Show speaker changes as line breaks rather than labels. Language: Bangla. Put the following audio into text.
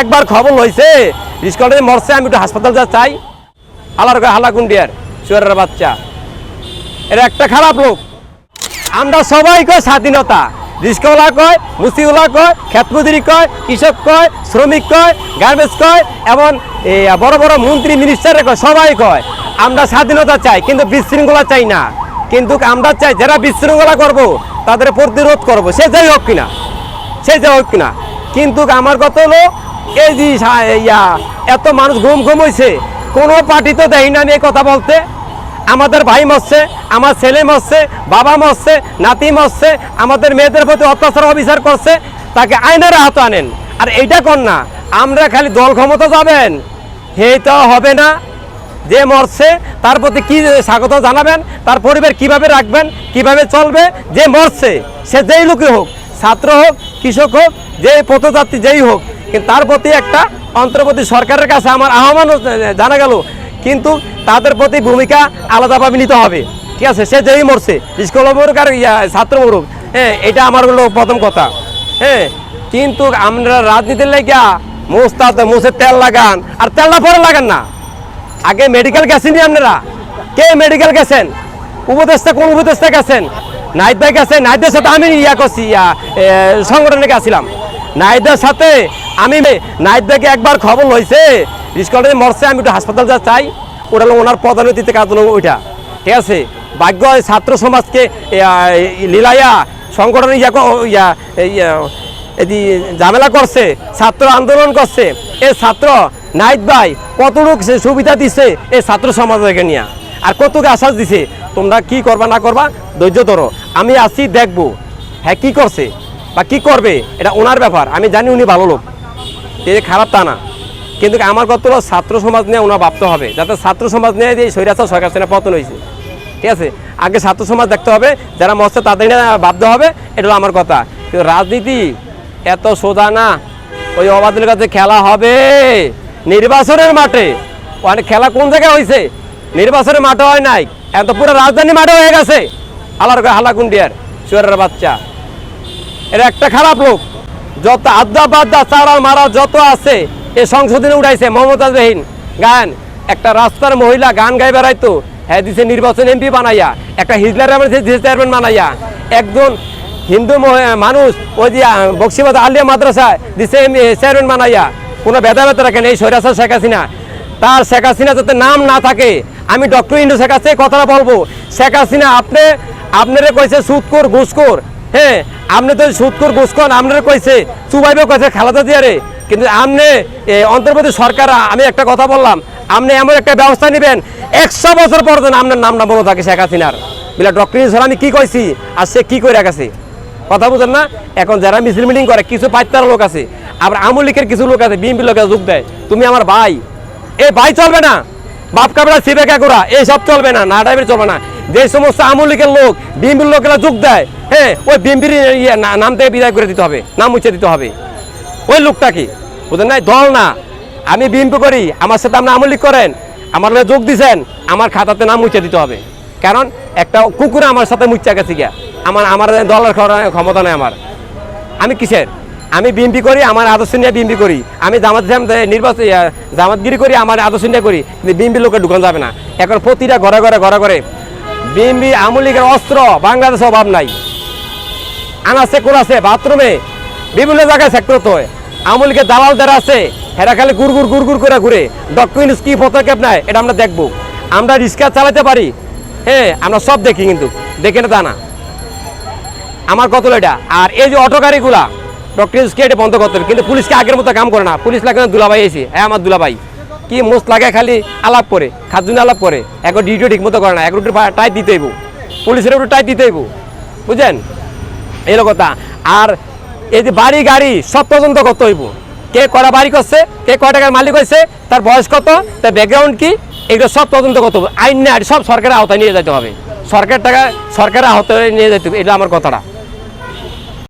একবার খবর হয়েছে মরছে, আমি একটু হাসপাতাল যা চাই। আলার বাচ্চা। এটা একটা খারাপ লোক। আমরা সবাই কয় স্বাধীনতা। রিস্কওয়ালা কয় কয় কয়, কৃষক কয়, শ্রমিক কয়, গার্মেন্টস কয়, এবং বড় বড় মন্ত্রী মিনিস্টারে কয়, সবাই কয়, আমরা স্বাধীনতা চাই, কিন্তু বিশৃঙ্খলা চাই না। কিন্তু আমরা চাই, যারা বিশৃঙ্খলা করব, তাদের প্রতিরোধ করব। সে যাই হোক কিনা, সে যাই হোক কিনা। কিন্তু আমার কথা হলো, এই যে ইয়া, এত মানুষ ঘুম ঘুম হয়েছে কোনো পার্টি তো দেয় না এই কথা বলতে। আমাদের ভাই মরছে, আমার ছেলে মরছে, বাবা মরছে, নাতি মরছে, আমাদের মেয়েদের প্রতি অত্যাচার, অবিচার করছে, তাকে আইনের হাত আনেন। আর এইটা কর না, আমরা খালি দল ক্ষমতা যাবেন তো হবে না। যে মরছে, তার প্রতি কি স্বাগত জানাবেন, তার পরিবার কীভাবে রাখবেন, কীভাবে চলবে, যে মরছে, সে যেই লোকই হোক, ছাত্র হোক কৃষক হোক যে পথযাত্রী যেই হোক, কিন্তু তার প্রতি একটা অন্তর্বর্তী সরকারের কাছে আমার আহ্বান জানা গেল, কিন্তু তাদের প্রতি ভূমিকা আলাদাভাবে নিতে হবে। ঠিক আছে? সে যেই মরছে, স্কুল মরুক আর ছাত্র মরুক হ্যাঁ এটা আমার হলো প্রথম কথা হ্যাঁ কিন্তু আমরা রাজনীতির লেগা মোস্তাদ মোসে তেল লাগান, আর তেলটা পরে লাগান না। আগে মেডিকেল গেছেন আপনারা? কে মেডিকেল গেছেন? উপদেষ্টা কোন উপদেষ্টা গেছেন? নাইদা গেছে নাইদের সাথে আমি ইয়া করছি এ, সংগঠনে গেছিলাম সাথে আমি নাইদাকে একবার খবর হয়েছে রিস্কলে মরছে আমি একটু হাসপাতাল যা চাই ওটা হলো ওনার পদোন্নতিতে কাজ হলো ওইটা। ঠিক আছে? ভাগ্য ছাত্র সমাজকে ইয়া, লীলাইয়া সংগঠনে ইয়া ইয়া এদি ঝামেলা করছে ছাত্র আন্দোলন করছে। এ ছাত্র নাইট ভাই কতটুক সুবিধা দিছে এই ছাত্র সমাজকে নিয়ে। আর কতটুকু আশ্বাস দিছে? তোমরা কি করবা, না করবা, ধৈর্য ধরো। আমি আসি দেখব। হ্যাঁ কি করছে? বা কি করবে? এটা ওনার ব্যাপার। আমি জানি উনি ভালো লোক। এ খারাপ তা না। কিন্তু আমার কত ছাত্র সমাজ নিয়ে ওনার ভাবতে হবে। যাতে ছাত্র সমাজ নিয়ে যে সৈরাচার সরকার সেনা পতন হয়েছে। ঠিক আছে? আগে ছাত্র সমাজ দেখতে হবে। যারা মস্ত তাদের ভাবতে হবে। এটা আমার কথা। কিন্তু রাজনীতি এত সোজা না। ওই অবাদুল কাছে খেলা হবে। নির্বাচনের মাঠে। ওখানে খেলা কোন জায়গায় হয়েছে? নির্বাচনের মাঠে হয় নাই। এত পুরো রাজধানী মাঠে হয়ে গেছে। আলার হালাকুন্ডিয়ার চুয়ারের বাচ্চা। এটা একটা খারাপ লোক। যত আড্ডা বাদ্দা চারা মারা যত আছে, এ সংশোধনে উঠাইছে মমতাজ বেহিন গান, একটা রাস্তার মহিলা গান গাই বেড়াইতো হ্যাঁ দিছে নির্বাচন এমপি বানাইয়া। একটা হিজলার চেয়ারম্যান বানাইয়া। একজন হিন্দু মানুষ, ওই যে বক্সিবাদ আলিয়া মাদ্রাসা দিছে চেয়ারম্যান বানাইয়া। কোনো ভেদা ভেদা রাখেন এই সৈরাসার শেখ হাসিনা। তার শেখ হাসিনা যাতে নাম না থাকে আমি ডক্টর ইন্ডু শেখ হাসিনা কথাটা বলব। শেখ হাসিনা, আপনি আপনারে কইছে সুদকর ঘুষকর হ্যাঁ আপনি তো সুদকর ঘুষকর আপনারে কইছে, চুবাইবে কইছে খালাদা দিয়ারে কিন্তু আপনি অন্তর্বর্তী সরকার, আমি একটা কথা বললাম, আপনি এমন একটা ব্যবস্থা নেবেন, একশো বছর পর যেন আপনার নামটা মনে থাকে শেখ হাসিনার। বলে, ডক্টর ইন্ডু আমি কি কইছি? আর সে কি করে রাখাছে কথা বুঝেন না? এখন যারা মিছিল মিটিং করে, কিছু পাইতার লোক আছে, আবার আমুল লীগের কিছু লোক আছে বিএনপি লোকের যোগ দেয়। তুমি আমার ভাই। এ ভাই চলবে না। বাপ কাপড়া সিবে কাকুরা এই সব চলবে না না টাইপের চলবে না। যে সমস্ত আমুল লীগের লোক বিএনপির লোকেরা যোগ দেয় হ্যাঁ ওই বিএনপির ইয়ে নাম থেকে বিদায় করে দিতে হবে, নাম মুছে দিতে হবে। ওই লোকটা কি? বুঝলেন নাই দল না। আমি বিএনপি করি, আমার সাথে আপনি আমলিক করেন, আমার যোগ দিছেন, আমার খাতাতে নাম মুছে দিতে হবে। কারণ একটা কুকুর আমার সাথে মুচ্চা গেছে গিয়া। আমার আমার দলের ক্ষমতা নেই আমার। আমি কিসের? আমি বিএমপি করি, আমার আদর্শ নিয়ে বিএমপি করি। আমি জামাত নির্বাচন জামাতগিরি করি, আমার আদর্শ নিয়ে করি, কিন্তু বিএমপি লোকে ঢুকানো যাবে না। এখন প্রতিটা ঘরে ঘরে ঘরে ঘরে বিএমপি আমলিগের অস্ত্র বাংলাদেশে অভাব নাই। আনাছে কোরাছে বাথরুমে, বিভিন্ন জায়গায় সেক্টর তো আমলিকে দালাল যারা আছে হেরা খালি গুড়গুড় গুড় করে ঘুরে। ডক্টর ইউনুস কি পদক্ষেপ নেয়, এটা আমরা দেখব। আমরা রিক্সা চালাতে পারি হ্যাঁ আমরা সব দেখি কিন্তু, দেখে না তা না। আমার কত এটা? আর এই যে অটো গাড়িগুলা ডক্টর ইউনুসকে এটা বন্ধ করতে হবে? কিন্তু পুলিশকে আগের মতো কাম করে না। পুলিশ লাগে না দুলাভাই এসে। হ্যাঁ আমার দুলাভাই। কি মোস্ট লাগে খালি আলাপ করে খাদ্য আলাপ করে। এক ডিউটি ঠিক মতো করে না। এক রুটির টাইট দিতে হইব। পুলিশের উপর টাইট দিতে হইব। বুঝছেন? এলো কথা। আর এই যে বাড়ি গাড়ি, সব তদন্ত করতে হইব। কে করা বাড়ি করছে, কে কয় টাকার মালিক হয়েছে তার বয়স কত, তার ব্যাকগ্রাউন্ড কি, এগুলো সব তদন্ত করতে হবে আইন না সব সরকারের আওতায় নিয়ে যেতে হবে। সরকার টাকা সরকারের আওতায় নিয়ে যেতে হবে। এটা আমার কথাটা।